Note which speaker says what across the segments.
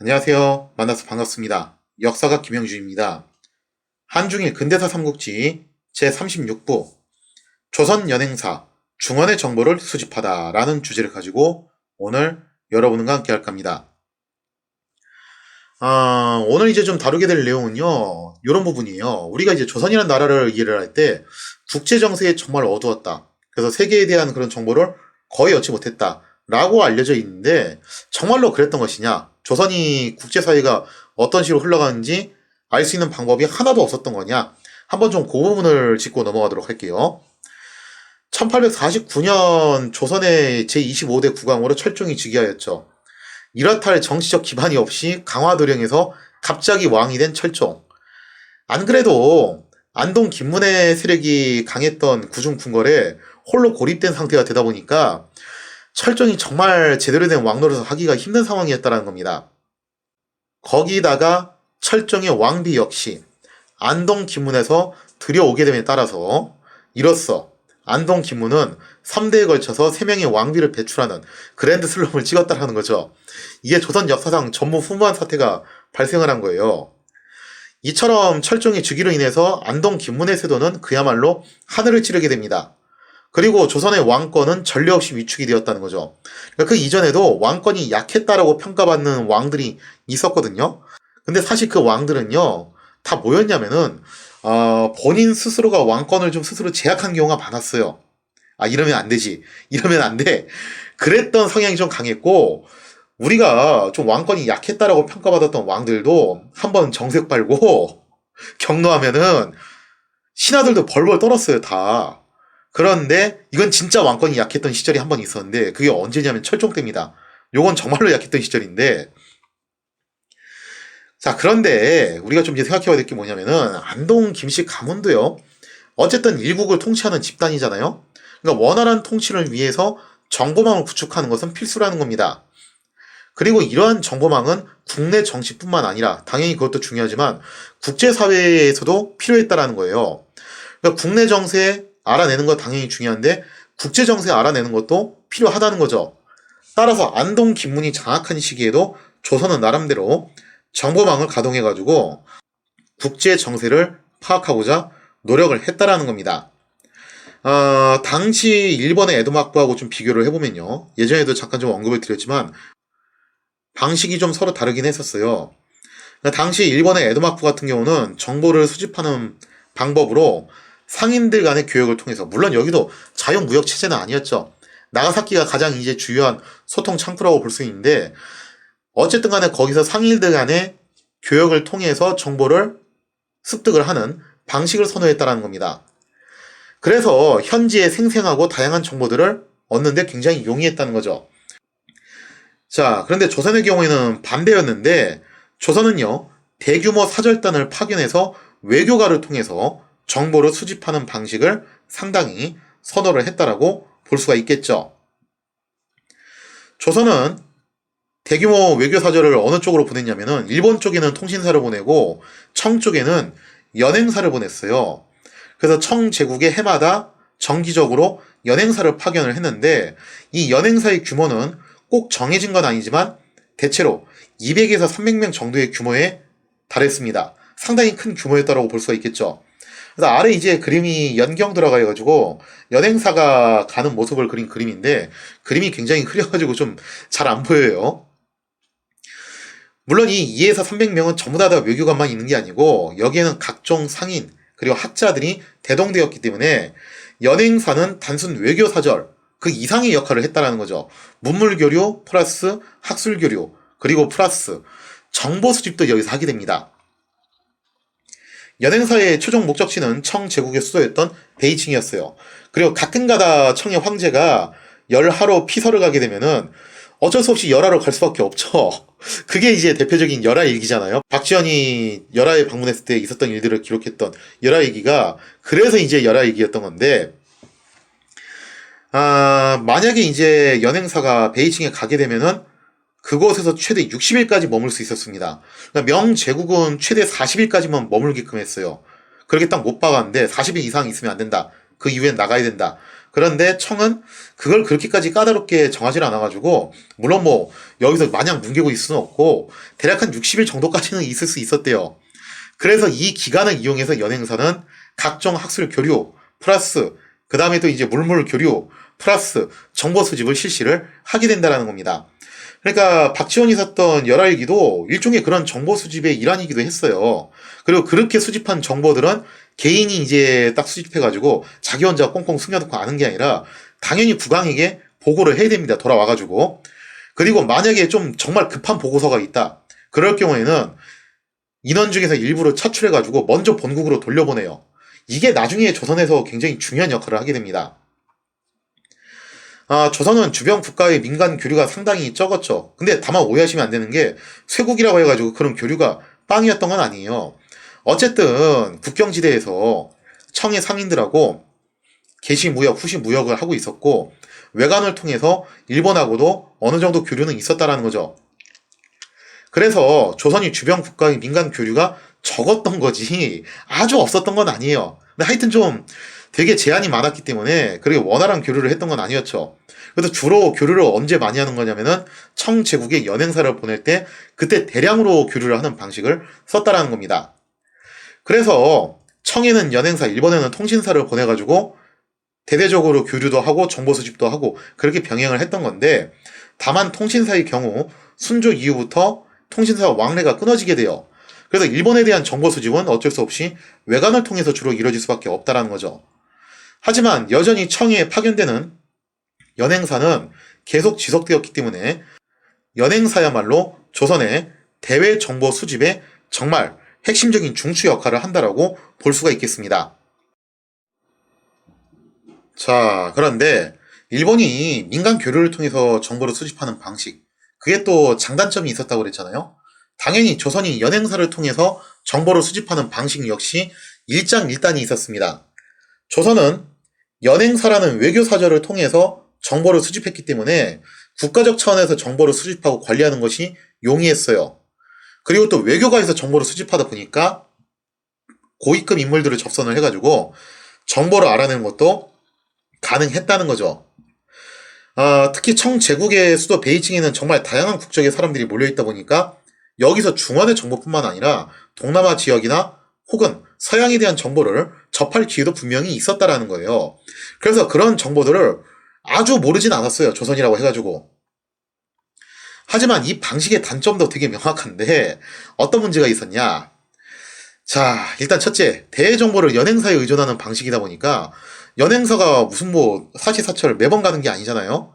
Speaker 1: 안녕하세요. 만나서 반갑습니다. 역사가 김영주입니다. 한중일 근대사 삼국지 제36부 조선 연행사 중원의 정보를 수집하다 라는 주제를 가지고 오늘 여러분과 함께 할 겁니다. 아, 오늘 이제 좀 다루게 될 내용은요, 이런 부분이에요. 우리가 이제 조선이라는 나라를 이해를 할 때 국제 정세에 정말 어두웠다. 그래서 세계에 대한 그런 정보를 거의 얻지 못했다. 라고 알려져 있는데 정말로 그랬던 것이냐? 조선이 국제사회가 어떤 식으로 흘러가는지 알 수 있는 방법이 하나도 없었던 거냐? 한번 좀 그 부분을 짚고 넘어가도록 할게요. 1849년 조선의 제25대 국왕으로 철종이 즉위하였죠. 이렇다 할 정치적 기반이 없이 강화도령에서 갑자기 왕이 된 철종. 안 그래도 안동 김문의 세력이 강했던 구중궁궐에 홀로 고립된 상태가 되다 보니까 철종이 정말 제대로 된 왕노릇을 하기가 힘든 상황이었다는 겁니다. 거기다가 철종의 왕비 역시 안동 김문에서 들여오게 됨에 따라서 이로써 안동 김문은 3대에 걸쳐서 3명의 왕비를 배출하는 그랜드 슬럼을 찍었다라는 거죠. 이게 조선 역사상 전무후무한 사태가 발생을 한 거예요. 이처럼 철종의 즉위로 인해서 안동 김문의 세도는 그야말로 하늘을 찌르게 됩니다. 그리고 조선의 왕권은 전례 없이 위축이 되었다는 거죠. 그러니까 그 이전에도 왕권이 약했다라고 평가받는 왕들이 있었거든요. 근데 사실 그 왕들은요, 다 뭐였냐면은, 어, 본인 스스로가 왕권을 좀 스스로 제약한 경우가 많았어요. 아, 이러면 안 되지. 이러면 안 돼. 그랬던 성향이 좀 강했고, 우리가 좀 왕권이 약했다라고 평가받았던 왕들도 한번 정색 빨고 경로하면은 신하들도 벌벌 떨었어요, 다. 그런데 이건 진짜 왕권이 약했던 시절이 한 번 있었는데 그게 언제냐면 철종 때입니다. 요건 정말로 약했던 시절인데 자 그런데 우리가 좀 이제 생각해봐야 될 게 뭐냐면은 안동 김씨 가문도요. 어쨌든 일국을 통치하는 집단이잖아요. 그러니까 원활한 통치를 위해서 정보망을 구축하는 것은 필수라는 겁니다. 그리고 이러한 정보망은 국내 정치뿐만 아니라 당연히 그것도 중요하지만 국제사회에서도 필요했다라는 거예요. 그러니까 국내 정세에 알아내는 거 당연히 중요한데 국제 정세 알아내는 것도 필요하다는 거죠. 따라서 안동 김문이 장악한 시기에도 조선은 나름대로 정보망을 가동해 가지고 국제 정세를 파악하고자 노력을 했다라는 겁니다. 어, 당시 일본의 에도 막부하고 좀 비교를 해보면요. 예전에도 잠깐 좀 언급을 드렸지만 방식이 좀 서로 다르긴 했었어요. 당시 일본의 에도 막부 같은 경우는 정보를 수집하는 방법으로 상인들 간의 교역을 통해서 물론 여기도 자유 무역 체제는 아니었죠. 나가사키가 가장 이제 주요한 소통 창구라고 볼 수 있는데 어쨌든 간에 거기서 상인들 간의 교역을 통해서 정보를 습득을 하는 방식을 선호했다라는 겁니다. 그래서 현지의 생생하고 다양한 정보들을 얻는데 굉장히 용이했다는 거죠. 자, 그런데 조선의 경우에는 반대였는데 조선은요, 대규모 사절단을 파견해서 외교가를 통해서 정보를 수집하는 방식을 상당히 선호를 했다라고 볼 수가 있겠죠. 조선은 대규모 외교 사절을 어느 쪽으로 보냈냐면은 일본 쪽에는 통신사를 보내고 청 쪽에는 연행사를 보냈어요. 그래서 청 제국의 해마다 정기적으로 연행사를 파견을 했는데 이 연행사의 규모는 꼭 정해진 건 아니지만 대체로 200에서 300명 정도의 규모에 달했습니다. 상당히 큰 규모였다고 볼 수가 있겠죠. 그래서 아래 이제 그림이 연경 들어가 가지고 연행사가 가는 모습을 그린 그림인데 그림이 굉장히 흐려가지고 좀 잘 안 보여요. 물론 이 2에서 300명은 전부 다, 다 외교관만 있는 게 아니고 여기에는 각종 상인 그리고 학자들이 대동되었기 때문에 연행사는 단순 외교 사절 그 이상의 역할을 했다라는 거죠. 문물 교류 플러스 학술 교류 그리고 플러스 정보 수집도 여기서 하게 됩니다. 연행사의 최종 목적지는 청 제국의 수도였던 베이징이었어요. 그리고 가끔가다 청의 황제가 열하로 피서를 가게 되면은 어쩔 수 없이 열하로 갈 수밖에 없죠. 그게 이제 대표적인 열하 일기잖아요. 박지원이 열하에 방문했을 때 있었던 일들을 기록했던 열하 일기가 그래서 이제 열하 일기였던 건데 아, 만약에 이제 연행사가 베이징에 가게 되면은 그곳에서 최대 60일까지 머물 수 있었습니다. 그러니까 명제국은 최대 40일까지만 머물게끔 했어요. 그렇게 딱 못 박았는데 40일 이상 있으면 안 된다. 그 이후엔 나가야 된다. 그런데 청은 그걸 그렇게까지 까다롭게 정하지 않아가지고 물론 뭐 여기서 마냥 뭉개고 있을 수는 없고 대략 한 60일 정도까지는 있을 수 있었대요. 그래서 이 기간을 이용해서 연행사는 각종 학술 교류 플러스 그 다음에 또 이제 물물 교류 플러스 정보 수집을 실시를 하게 된다는 겁니다. 그러니까 박지원이 썼던 열알기도 일종의 그런 정보 수집의 일환이기도 했어요. 그리고 그렇게 수집한 정보들은 개인이 이제 딱 수집해가지고 자기 혼자 꽁꽁 숨겨놓고 아는 게 아니라 당연히 국왕에게 보고를 해야 됩니다. 돌아와가지고. 그리고 만약에 좀 정말 급한 보고서가 있다. 그럴 경우에는 인원 중에서 일부를 차출해가지고 먼저 본국으로 돌려보내요. 이게 나중에 조선에서 굉장히 중요한 역할을 하게 됩니다. 아, 조선은 주변 국가의 민간 교류가 상당히 적었죠. 근데 다만 오해하시면 안 되는 게 쇠국이라고 해가지고 그런 교류가 빵이었던 건 아니에요. 어쨌든 국경지대에서 청의 상인들하고 개시 무역, 후시 무역을 하고 있었고 외관을 통해서 일본하고도 어느 정도 교류는 있었다라는 거죠. 그래서 조선이 주변 국가의 민간 교류가 적었던 거지 아주 없었던 건 아니에요. 근데 하여튼 좀 되게 제한이 많았기 때문에 그렇게 원활한 교류를 했던 건 아니었죠. 그래서 주로 교류를 언제 많이 하는 거냐면은 청 제국에 연행사를 보낼 때 그때 대량으로 교류를 하는 방식을 썼다라는 겁니다. 그래서 청에는 연행사, 일본에는 통신사를 보내가지고 대대적으로 교류도 하고 정보 수집도 하고 그렇게 병행을 했던 건데 다만 통신사의 경우 순조 이후부터 통신사 왕래가 끊어지게 돼요. 그래서 일본에 대한 정보 수집은 어쩔 수 없이 외관을 통해서 주로 이루어질 수밖에 없다라는 거죠. 하지만 여전히 청에 파견되는 연행사는 계속 지속되었기 때문에 연행사야말로 조선의 대외 정보 수집에 정말 핵심적인 중추 역할을 한다라고 볼 수가 있겠습니다. 자, 그런데 일본이 민간 교류를 통해서 정보를 수집하는 방식, 그게 또 장단점이 있었다고 그랬잖아요. 당연히 조선이 연행사를 통해서 정보를 수집하는 방식 역시 일장일단이 있었습니다. 조선은 연행사라는 외교 사절을 통해서 정보를 수집했기 때문에 국가적 차원에서 정보를 수집하고 관리하는 것이 용이했어요. 그리고 또 외교가에서 정보를 수집하다 보니까 고위급 인물들을 접선을 해가지고 정보를 알아내는 것도 가능했다는 거죠. 아, 특히 청제국의 수도 베이징에는 정말 다양한 국적의 사람들이 몰려있다 보니까 여기서 중원의 정보뿐만 아니라 동남아 지역이나 혹은 서양에 대한 정보를 접할 기회도 분명히 있었다라는 거예요. 그래서 그런 정보들을 아주 모르진 않았어요. 조선이라고 해가지고. 하지만 이 방식의 단점도 되게 명확한데 어떤 문제가 있었냐? 자, 일단 첫째, 대정보를 연행사에 의존하는 방식이다 보니까 연행사가 무슨 뭐 사시사철 매번 가는 게 아니잖아요.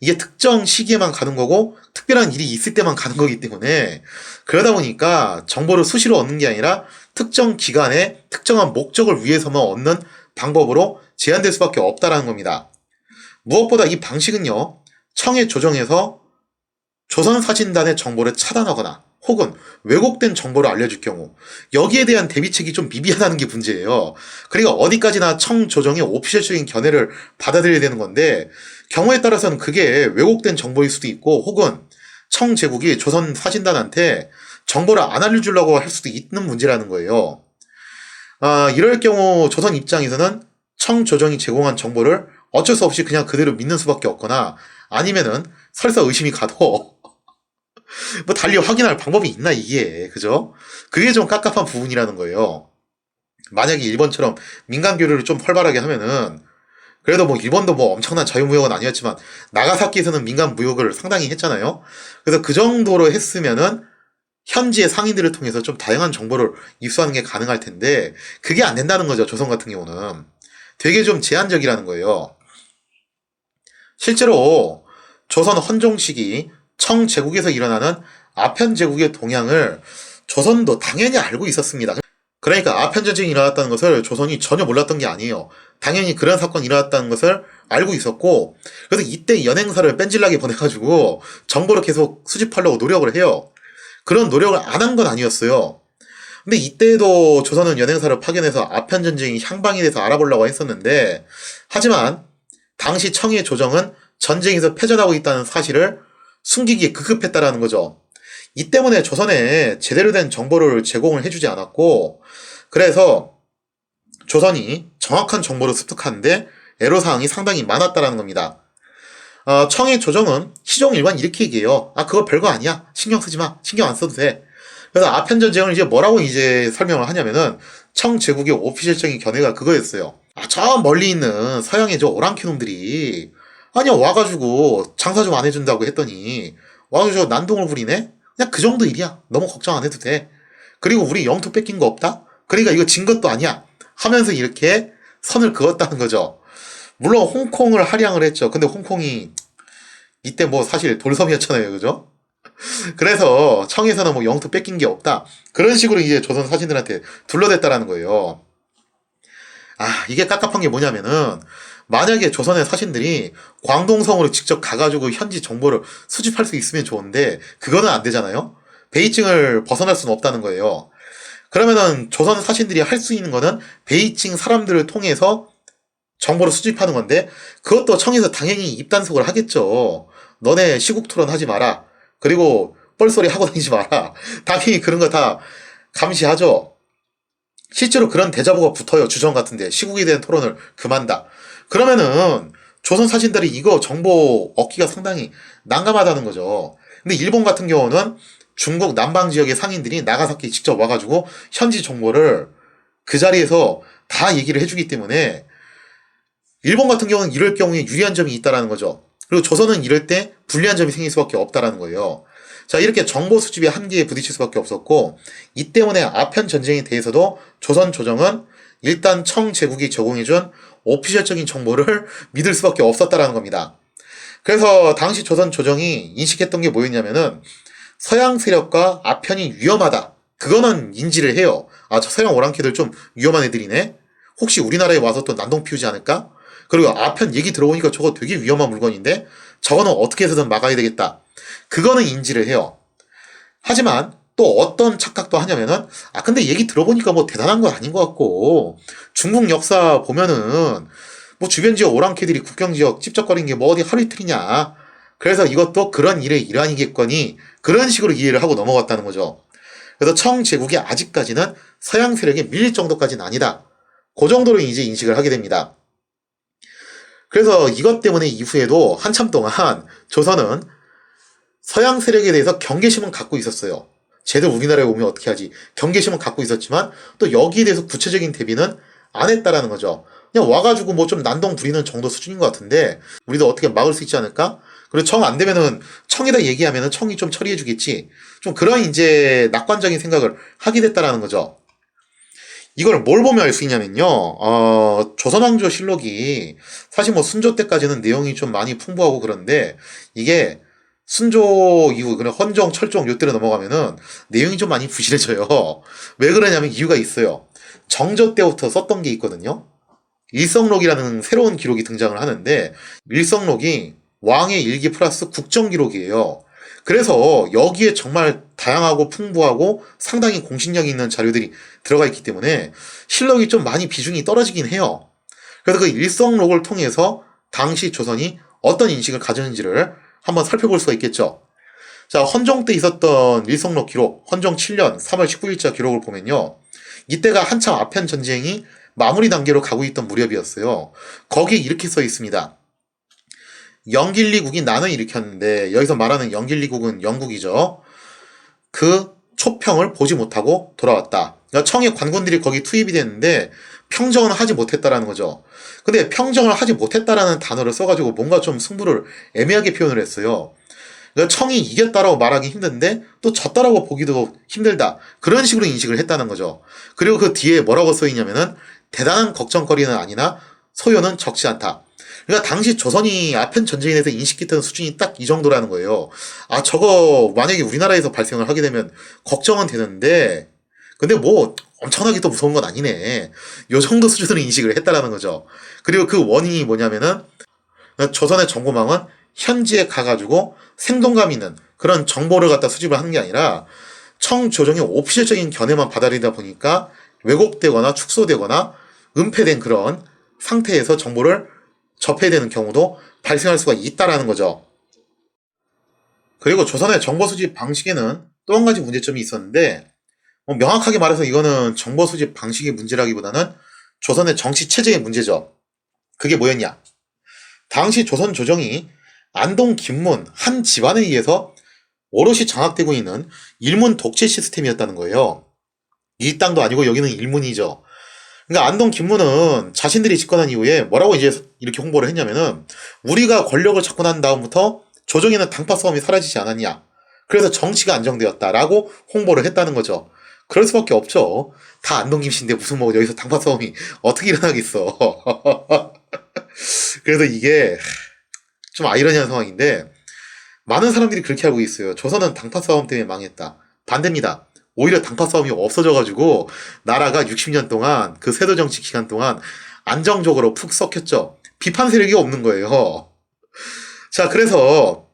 Speaker 1: 이게 특정 시기에만 가는 거고 특별한 일이 있을 때만 가는 거기 때문에 그러다 보니까 정보를 수시로 얻는 게 아니라 특정 기간에 특정한 목적을 위해서만 얻는 방법으로 제한될 수밖에 없다라는 겁니다. 무엇보다 이 방식은요, 청의 조정에서 조선사진단의 정보를 차단하거나 혹은 왜곡된 정보를 알려줄 경우 여기에 대한 대비책이 좀 미비하다는 게 문제예요. 그러니까 어디까지나 청 조정의 오피셜적인 견해를 받아들여야 되는 건데 경우에 따라서는 그게 왜곡된 정보일 수도 있고 혹은 청 제국이 조선 사진단한테 정보를 안 알려주려고 할 수도 있는 문제라는 거예요. 아, 이럴 경우 조선 입장에서는 청 조정이 제공한 정보를 어쩔 수 없이 그냥 그대로 믿는 수밖에 없거나 아니면은 설사 의심이 가도 뭐 달리 확인할 방법이 있나 이게 그죠? 그게 좀 깝깝한 부분이라는 거예요. 만약에 일본처럼 민간 교류를 좀 활발하게 하면은 그래도 뭐 일본도 뭐 엄청난 자유무역은 아니었지만 나가사키에서는 민간 무역을 상당히 했잖아요. 그래서 그 정도로 했으면은 현지의 상인들을 통해서 좀 다양한 정보를 입수하는 게 가능할 텐데 그게 안 된다는 거죠. 조선 같은 경우는 되게 좀 제한적이라는 거예요. 실제로 조선 헌종 시기 청제국에서 일어나는 아편 제국의 동향을 조선도 당연히 알고 있었습니다. 그러니까 아편 전쟁이 일어났다는 것을 조선이 전혀 몰랐던 게 아니에요. 당연히 그런 사건이 일어났다는 것을 알고 있었고 그래서 이때 연행사를 뺀질나게 보내가지고 정보를 계속 수집하려고 노력을 해요. 그런 노력을 안 한 건 아니었어요. 근데 이때도 조선은 연행사를 파견해서 아편 전쟁이 향방에 대해서 알아보려고 했었는데 하지만 당시 청의 조정은 전쟁에서 패전하고 있다는 사실을 숨기기에 급급했다라는 거죠. 이 때문에 조선에 제대로 된 정보를 제공을 해주지 않았고, 그래서 조선이 정확한 정보를 습득하는데 애로사항이 상당히 많았다라는 겁니다. 어, 청의 조정은 시종 일관 이렇게 얘기해요. 아, 그거 별거 아니야. 신경 쓰지 마. 신경 안 써도 돼. 그래서 아편 전쟁을 이제 뭐라고 이제 설명을 하냐면은 청 제국의 오피셜적인 견해가 그거였어요. 아, 저 멀리 있는 서양의 저 오랑캐 놈들이 아니야 와가지고 장사 좀 안 해준다고 했더니 와가지고 저 난동을 부리네? 그냥 그 정도 일이야. 너무 걱정 안 해도 돼. 그리고 우리 영토 뺏긴 거 없다? 그러니까 이거 진 것도 아니야. 하면서 이렇게 선을 그었다는 거죠. 물론 홍콩을 할양을 했죠. 근데 홍콩이 이때 뭐 사실 돌섬이었잖아요. 그죠? 그래서 청에서는 뭐 영토 뺏긴 게 없다. 그런 식으로 이제 조선 사신들한테 둘러댔다라는 거예요. 아, 이게 깝깝한 게 뭐냐면은, 만약에 조선의 사신들이 광동성으로 직접 가가지고 현지 정보를 수집할 수 있으면 좋은데, 그거는 안 되잖아요? 베이징을 벗어날 수는 없다는 거예요. 그러면은 조선 사신들이 할 수 있는 거는 베이징 사람들을 통해서 정보를 수집하는 건데, 그것도 청에서 당연히 입단속을 하겠죠. 너네 시국 토론 하지 마라. 그리고 뻘소리 하고 다니지 마라. 당연히 그런 거 다 감시하죠. 실제로 그런 대자보가 붙어요. 주정 같은데. 시국에 대한 토론을 금한다. 그러면은 조선 사신들이 이거 정보 얻기가 상당히 난감하다는 거죠. 근데 일본 같은 경우는 중국 남방 지역의 상인들이 나가사키 직접 와가지고 현지 정보를 그 자리에서 다 얘기를 해주기 때문에 일본 같은 경우는 이럴 경우에 유리한 점이 있다라는 거죠. 그리고 조선은 이럴 때 불리한 점이 생길 수밖에 없다라는 거예요. 자, 이렇게 정보 수집의 한계에 부딪힐 수밖에 없었고, 이 때문에 아편 전쟁에 대해서도 조선 조정은 일단 청 제국이 제공해준 오피셜적인 정보를 믿을 수밖에 없었다라는 겁니다. 그래서 당시 조선 조정이 인식했던 게 뭐였냐면은 서양 세력과 아편이 위험하다. 그거는 인지를 해요. 아, 저 서양 오랑캐들 좀 위험한 애들이네. 혹시 우리나라에 와서 또 난동 피우지 않을까? 그리고 아편 얘기 들어보니까 저거 되게 위험한 물건인데 저거는 어떻게 해서든 막아야 되겠다. 그거는 인지를 해요. 하지만 또 어떤 착각도 하냐면은 아 근데 얘기 들어보니까 뭐 대단한 건 아닌 것 같고 중국 역사 보면은 뭐 주변 지역 오랑캐들이 국경 지역 찝쩍거린 게뭐 어디 하루 이틀이냐. 그래서 이것도 그런 일의 일환이겠거니 그런 식으로 이해를 하고 넘어갔다는 거죠. 그래서 청 제국이 아직까지는 서양 세력에 밀릴 정도까지는 아니다. 그 정도로 이제 인식을 하게 됩니다. 그래서 이것 때문에 이후에도 한참 동안 조선은 서양 세력에 대해서 경계심은 갖고 있었어요. 쟤들 우리나라에 오면 어떻게 하지? 경계심은 갖고 있었지만 또 여기에 대해서 구체적인 대비는 안 했다라는 거죠. 그냥 와가지고 뭐 좀 난동 부리는 정도 수준인 것 같은데 우리도 어떻게 막을 수 있지 않을까? 그리고 청 안 되면은 청에다 얘기하면은 청이 좀 처리해주겠지. 좀 그런 이제 낙관적인 생각을 하게 됐다라는 거죠. 이걸 뭘 보면 알 수 있냐면요. 어, 조선왕조 실록이 사실 뭐 순조 때까지는 내용이 좀 많이 풍부하고 그런데 이게 순조 이후 그냥 헌정, 철종 요때로 넘어가면은 내용이 좀 많이 부실해져요. 왜 그러냐면 이유가 있어요. 정조 때부터 썼던 게 있거든요. 일성록이라는 새로운 기록이 등장을 하는데 일성록이 왕의 일기 플러스 국정 기록이에요. 그래서 여기에 정말 다양하고 풍부하고 상당히 공신력 있는 자료들이 들어가 있기 때문에 실력이 좀 많이 비중이 떨어지긴 해요. 그래서 그 일성록을 통해서 당시 조선이 어떤 인식을 가졌는지를 한번 살펴볼 수가 있겠죠. 자, 헌종 때 있었던 일성록 기록, 헌종 7년 3월 19일자 기록을 보면요. 이때가 한참 아편 전쟁이 마무리 단계로 가고 있던 무렵이었어요. 거기에 이렇게 써 있습니다. 영길리국이 난을 일으켰는데 여기서 말하는 영길리국은 영국이죠. 그 초평을 보지 못하고 돌아왔다. 그러니까 청의 관군들이 거기 투입이 됐는데 평정은 하지 못했다라는 거죠. 근데 평정을 하지 못했다라는 단어를 써가지고 뭔가 좀 승부를 애매하게 표현을 했어요. 그러니까 청이 이겼다라고 말하기 힘든데 또 졌다라고 보기도 힘들다. 그런 식으로 인식을 했다는 거죠. 그리고 그 뒤에 뭐라고 써 있냐면은 대단한 걱정거리는 아니나 소요는 적지 않다. 그러니까 당시 조선이 아편 전쟁에 대해서 인식했던 수준이 딱 이 정도라는 거예요. 아 저거 만약에 우리나라에서 발생을 하게 되면 걱정은 되는데 근데 뭐 엄청나게 또 무서운 건 아니네. 요 정도 수준으로 인식을 했다라는 거죠. 그리고 그 원인이 뭐냐면은 조선의 정보망은 현지에 가가지고 생동감 있는 그런 정보를 갖다 수집을 하는 게 아니라 청조정의 오피셜적인 견해만 받아들이다 보니까 왜곡되거나 축소되거나 은폐된 그런 상태에서 정보를 접해야 되는 경우도 발생할 수가 있다라는 거죠. 그리고 조선의 정보 수집 방식에는 또 한 가지 문제점이 있었는데 뭐 명확하게 말해서 이거는 정보 수집 방식의 문제라기보다는 조선의 정치 체제의 문제죠. 그게 뭐였냐? 당시 조선 조정이 안동 김문 한 집안에 의해서 오롯이 장악되고 있는 일문 독재 시스템이었다는 거예요. 이 땅도 아니고 여기는 일문이죠. 그러니까 안동 김문은 자신들이 집권한 이후에 뭐라고 이제 이렇게 홍보를 했냐면은 우리가 권력을 잡고 난 다음부터 조정에는 당파 싸움이 사라지지 않았냐. 그래서 정치가 안정되었다라고 홍보를 했다는 거죠. 그럴 수밖에 없죠. 다 안동 김씨인데 무슨 뭐 여기서 당파 싸움이 어떻게 일어나겠어. 그래서 이게 좀 아이러니한 상황인데 많은 사람들이 그렇게 알고 있어요. 조선은 당파 싸움 때문에 망했다. 반대입니다. 오히려 당파 싸움이 없어져가지고 나라가 60년 동안 그 세도 정치 기간 동안 안정적으로 푹 썩혔죠. 비판 세력이 없는 거예요. 자, 그래서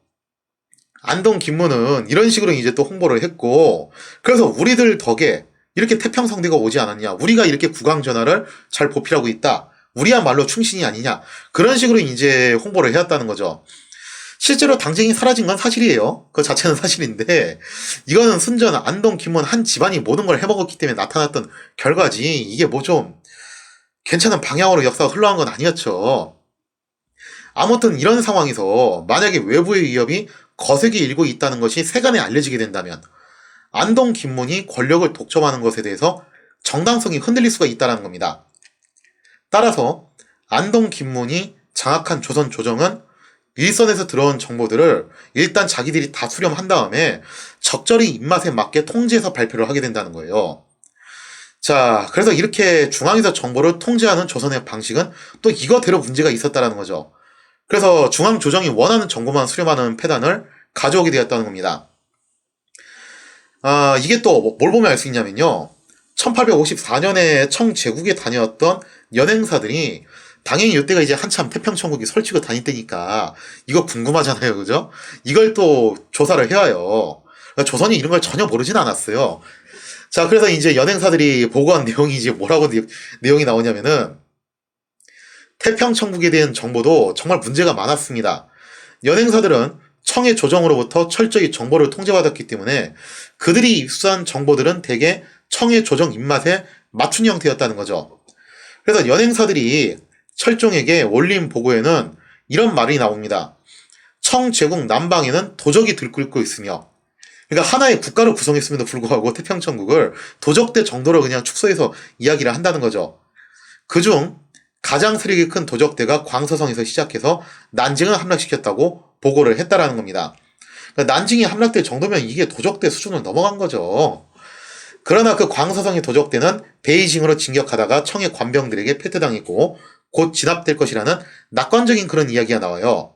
Speaker 1: 안동 김문은 이런 식으로 이제 또 홍보를 했고, 그래서 우리들 덕에 이렇게 태평성대가 오지 않았냐. 우리가 이렇게 국왕 전화를 잘 보필하고 있다. 우리야말로 충신이 아니냐. 그런 식으로 이제 홍보를 해왔다는 거죠. 실제로 당쟁이 사라진 건 사실이에요. 그 자체는 사실인데, 이거는 순전 안동 김문 한 집안이 모든 걸 해먹었기 때문에 나타났던 결과지, 이게 뭐 좀 괜찮은 방향으로 역사가 흘러간 건 아니었죠. 아무튼 이런 상황에서 만약에 외부의 위협이 거세게 일고 있다는 것이 세간에 알려지게 된다면, 안동 김문이 권력을 독점하는 것에 대해서 정당성이 흔들릴 수가 있다는 겁니다. 따라서 안동 김문이 장악한 조선 조정은 일선에서 들어온 정보들을 일단 자기들이 다 수렴한 다음에 적절히 입맛에 맞게 통제해서 발표를 하게 된다는 거예요. 자, 그래서 이렇게 중앙에서 정보를 통제하는 조선의 방식은 또 이거대로 문제가 있었다는 거죠. 그래서 중앙 조정이 원하는 정보만 수렴하는 패단을 가져오게 되었다는 겁니다. 아, 이게 또 뭘 보면 알 수 있냐면요. 1854년에 청제국에 다녀왔던 연행사들이 당연히 이때가 이제 한참 태평천국이 설치고 다닐 때니까 이거 궁금하잖아요. 그죠? 이걸 또 조사를 해와요. 조선이 이런 걸 전혀 모르진 않았어요. 자, 그래서 이제 연행사들이 보고한 내용이 이제 뭐라고 내- 내용이 나오냐면은 태평천국에 대한 정보도 정말 문제가 많았습니다. 연행사들은 청의 조정으로부터 철저히 정보를 통제받았기 때문에 그들이 입수한 정보들은 대개 청의 조정 입맛에 맞춘 형태였다는 거죠. 그래서 연행사들이 철종에게 올린 보고에는 이런 말이 나옵니다. 청제국 남방에는 도적이 들끓고 있으며 그러니까 하나의 국가로 구성했음에도 불구하고 태평천국을 도적대 정도로 그냥 축소해서 이야기를 한다는 거죠. 그중 가장 세력이 큰 도적대가 광서성에서 시작해서 난징을 함락시켰다고 보고를 했다라는 겁니다. 그러니까 난징이 함락될 정도면 이게 도적대 수준을 넘어간 거죠. 그러나 그 광서성의 도적대는 베이징으로 진격하다가 청의 관병들에게 패퇴당했고 곧 진압될 것이라는 낙관적인 그런 이야기가 나와요.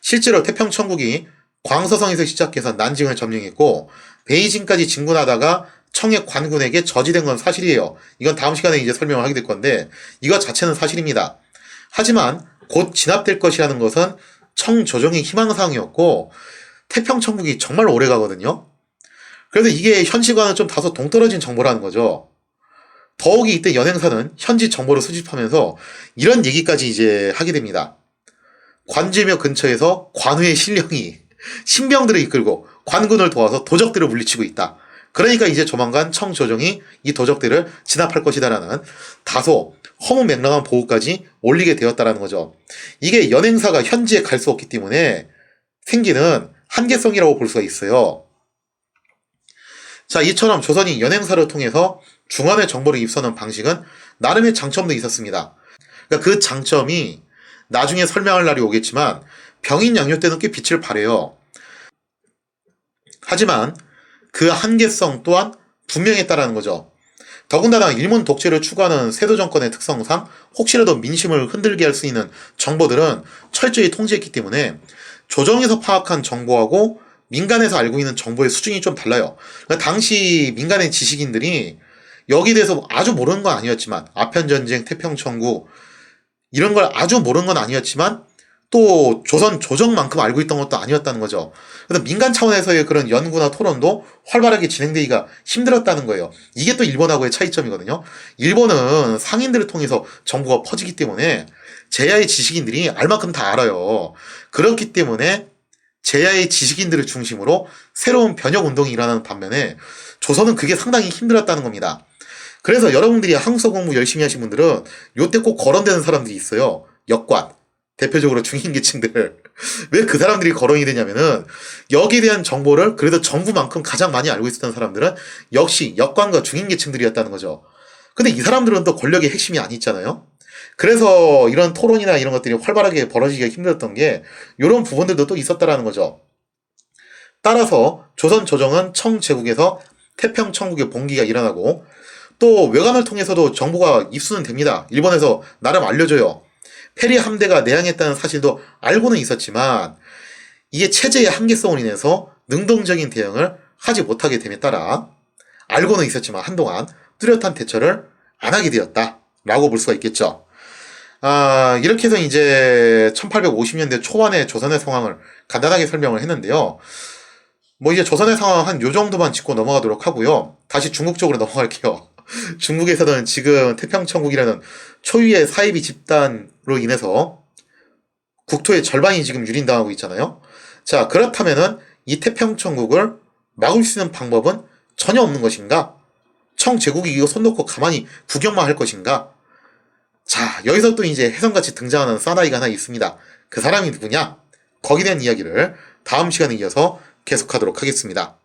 Speaker 1: 실제로 태평천국이 광서성에서 시작해서 난징을 점령했고 베이징까지 진군하다가 청의 관군에게 저지된 건 사실이에요. 이건 다음 시간에 이제 설명을 하게 될 건데 이거 자체는 사실입니다. 하지만 곧 진압될 것이라는 것은 청 조정의 희망사항이었고 태평천국이 정말 오래 가거든요. 그래서 이게 현실과는 좀 다소 동떨어진 정보라는 거죠. 더욱이 이때 연행사는 현지 정보를 수집하면서 이런 얘기까지 이제 하게 됩니다. 관제묘 근처에서 관우의 신령이 신병들을 이끌고 관군을 도와서 도적들을 물리치고 있다. 그러니까 이제 조만간 청조정이 이 도적들을 진압할 것이다라는 다소 허무맹랑한 보고까지 올리게 되었다라는 거죠. 이게 연행사가 현지에 갈 수 없기 때문에 생기는 한계성이라고 볼 수가 있어요. 자, 이처럼 조선이 연행사를 통해서 중원의 정보를 입수하는 방식은 나름의 장점도 있었습니다. 그러니까 그 장점이 나중에 설명할 날이 오겠지만 병인 양요 때는 꽤 빛을 발해요. 하지만 그 한계성 또한 분명했다라는 거죠. 더군다나 일본 독재를 추구하는 세도 정권의 특성상 혹시라도 민심을 흔들게 할 수 있는 정보들은 철저히 통제했기 때문에 조정에서 파악한 정보하고 민간에서 알고 있는 정보의 수준이 좀 달라요. 그러니까 당시 민간의 지식인들이 여기에 대해서 아주 모르는 건 아니었지만 아편 전쟁, 태평천국 이런 걸 아주 모르는 건 아니었지만 또 조선 조정만큼 알고 있던 것도 아니었다는 거죠. 그래서 민간 차원에서의 그런 연구나 토론도 활발하게 진행되기가 힘들었다는 거예요. 이게 또 일본하고의 차이점이거든요. 일본은 상인들을 통해서 정보가 퍼지기 때문에 제야의 지식인들이 알 만큼 다 알아요. 그렇기 때문에 제야의 지식인들을 중심으로 새로운 변혁 운동이 일어나는 반면에 조선은 그게 상당히 힘들었다는 겁니다. 그래서 여러분들이 한국사 공부 열심히 하신 분들은 요때 꼭 거론되는 사람들이 있어요. 역관. 대표적으로 중인계층들. 왜 그 사람들이 거론이 되냐면은 여기에 대한 정보를 그래도 정부만큼 가장 많이 알고 있었던 사람들은 역시 역관과 중인계층들이었다는 거죠. 근데 이 사람들은 또 권력의 핵심이 아니잖아요. 그래서 이런 토론이나 이런 것들이 활발하게 벌어지기가 힘들었던 게 이런 부분들도 또 있었다라는 거죠. 따라서 조선 조정은 청제국에서 태평 천국의 봉기가 일어나고 또 외관을 통해서도 정보가 입수는 됩니다. 일본에서 나름 알려줘요. 페리 함대가 내항했다는 사실도 알고는 있었지만 이게 체제의 한계성으로 인해서 능동적인 대응을 하지 못하게 됨에 따라 알고는 있었지만 한동안 뚜렷한 대처를 안 하게 되었다라고 볼 수가 있겠죠. 아, 이렇게 해서 이제 1850년대 초반의 조선의 상황을 간단하게 설명을 했는데요. 뭐 이제 조선의 상황 한 요 정도만 짚고 넘어가도록 하고요. 다시 중국 쪽으로 넘어갈게요. 중국에서는 지금 태평천국이라는 초유의 사이비 집단으로 인해서 국토의 절반이 지금 유린당하고 있잖아요. 자, 그렇다면은 이 태평천국을 막을 수 있는 방법은 전혀 없는 것인가? 청제국이 이거 손 놓고 가만히 구경만 할 것인가? 자, 여기서 또 이제 혜성같이 등장하는 사나이가 하나 있습니다. 그 사람이 누구냐? 거기에 대한 이야기를 다음 시간에 이어서 계속하도록 하겠습니다.